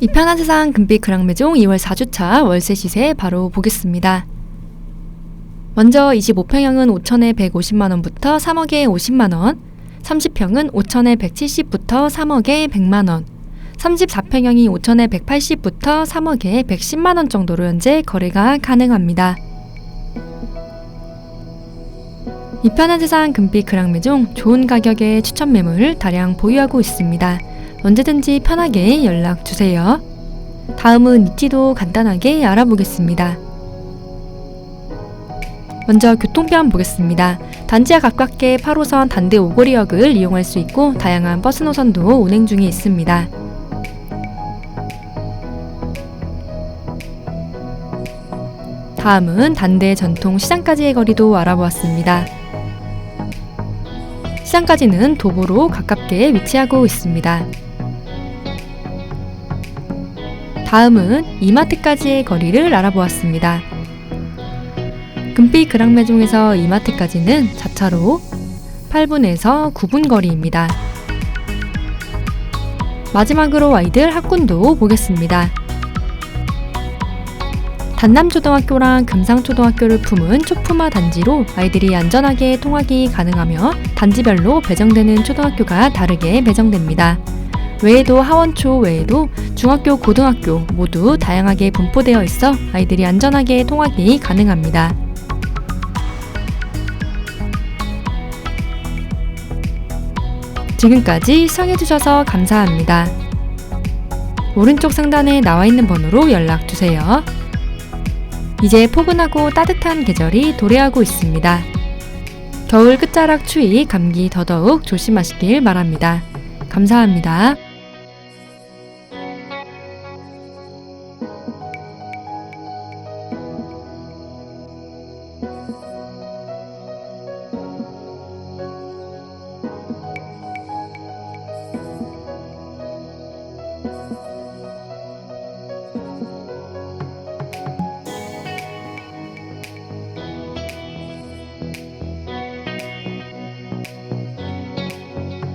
이 편한 세상 금빛 그랑매종 2월 4주차 월세 시세 바로 보겠습니다. 먼저 25평형은 5천에 150만원부터 3억에 50만원, 30평은 5천에 170부터 3억에 100만원, 34평형이 5천에 180부터 3억에 110만원 정도로 현재 거래가 가능합니다. 이 편한 세상 금빛 그랑매종 좋은 가격의 추천 매물 다량 보유하고 있습니다. 언제든지 편하게 연락 주세요. 다음은 입지도 간단하게 알아보겠습니다. 먼저 교통편 보겠습니다. 단지와 가깝게 8호선 단대 오거리역을 이용할 수 있고 다양한 버스 노선도 운행 중에 있습니다. 다음은 단대 전통 시장까지의 거리도 알아보았습니다. 시장까지는 도보로 가깝게 위치하고 있습니다. 다음은 이마트까지의 거리를 알아보았습니다. 금빛 그랑매종에서 이마트까지는 자차로 8분에서 9분 거리입니다. 마지막으로 아이들 학군도 보겠습니다. 단남초등학교랑 금상초등학교를 품은 초품화 단지로 아이들이 안전하게 통학이 가능하며 단지별로 배정되는 초등학교가 다르게 배정됩니다. 외에도 하원초 외에도 중학교, 고등학교 모두 다양하게 분포되어 있어 아이들이 안전하게 통학이 가능합니다. 지금까지 시청해주셔서 감사합니다. 오른쪽 상단에 나와 있는 번호로 연락 주세요. 이제 포근하고 따뜻한 계절이 도래하고 있습니다. 겨울 끝자락 추위, 감기 더더욱 조심하시길 바랍니다. 감사합니다.